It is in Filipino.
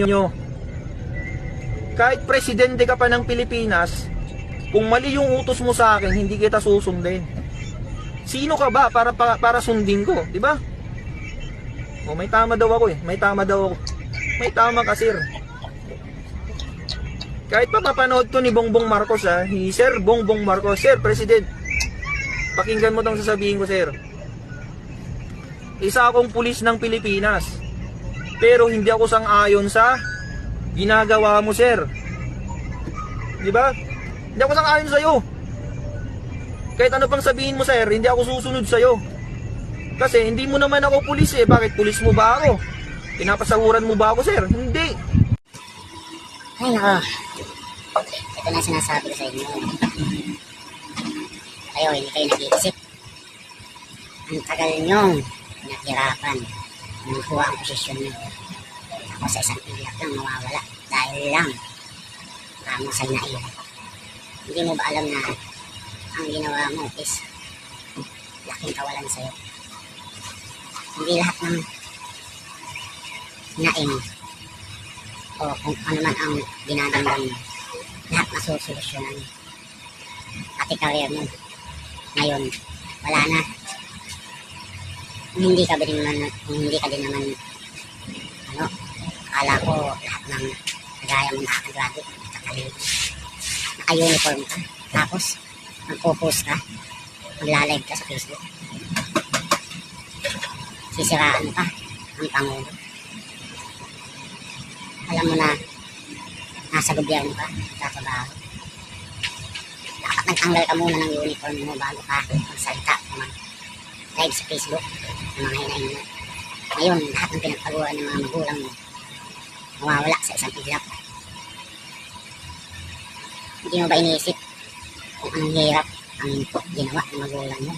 nyo. Kahit presidente ka pa ng Pilipinas, kung mali yung utos mo sa akin, hindi kita susundin. Sino ka ba para para, para sundin ko, 'di ba? O may tama daw ako eh. May tama daw ako. May tama ka, sir. Kahit pa mapanood to ni Bongbong Marcos ha, ni Sir Bongbong Marcos, Sir President, pakinggan mo tong sasabihin ko, sir. Isa akong pulis ng Pilipinas. Pero hindi ako sang-ayon sa ginagawa mo, sir. 'Di ba? Hindi ako sang-ayon sa iyo. Kahit ano pang sabihin mo, sir, hindi ako susunod sa iyo. Kasi hindi mo naman ako pulis eh. Bakit pulis mo ba ako? Pinapasahuran mo ba ako, sir? Hindi. Ay, nako. Ito na sinasabi ko sa inyo. Kayo, hindi kayo nag-iisip. Ang tagal nyong pinaghirapan. Nakuha ang posisyon nyo. Ako sa isang iyak lang mawawala. Dahil lang kamo sa nail. Hindi mo ba alam na ang ginawa mo is laking kawalan sa'yo. Hindi lahat ng naing o kung ano man ang dinadamdam mo, lahat masusolusyonan. Pati career mo. Ngayon, wala na. Kung hindi ka din naman, kung hindi ka din naman, ano, akala ko lahat ng kagaya mo nakakagraduate, nakakalito. Naka-uniform ka. Tapos, magpo-post ka. Magla-live ka sa Facebook. Sisiraan ka ang Pangulo alam mo na nasa gobyerno ka, nagtatrabaho. Dapat nagtanggal ka muna ng uniform mo bago ka magsalita live sa Facebook mga hinahin mo. Ngayon, lahat ng pinagpaguan ng mga magulang mo mawawala sa isang iglap. Hindi mo ba iniisip kung anong hirap ang ginawa ng magulang mo?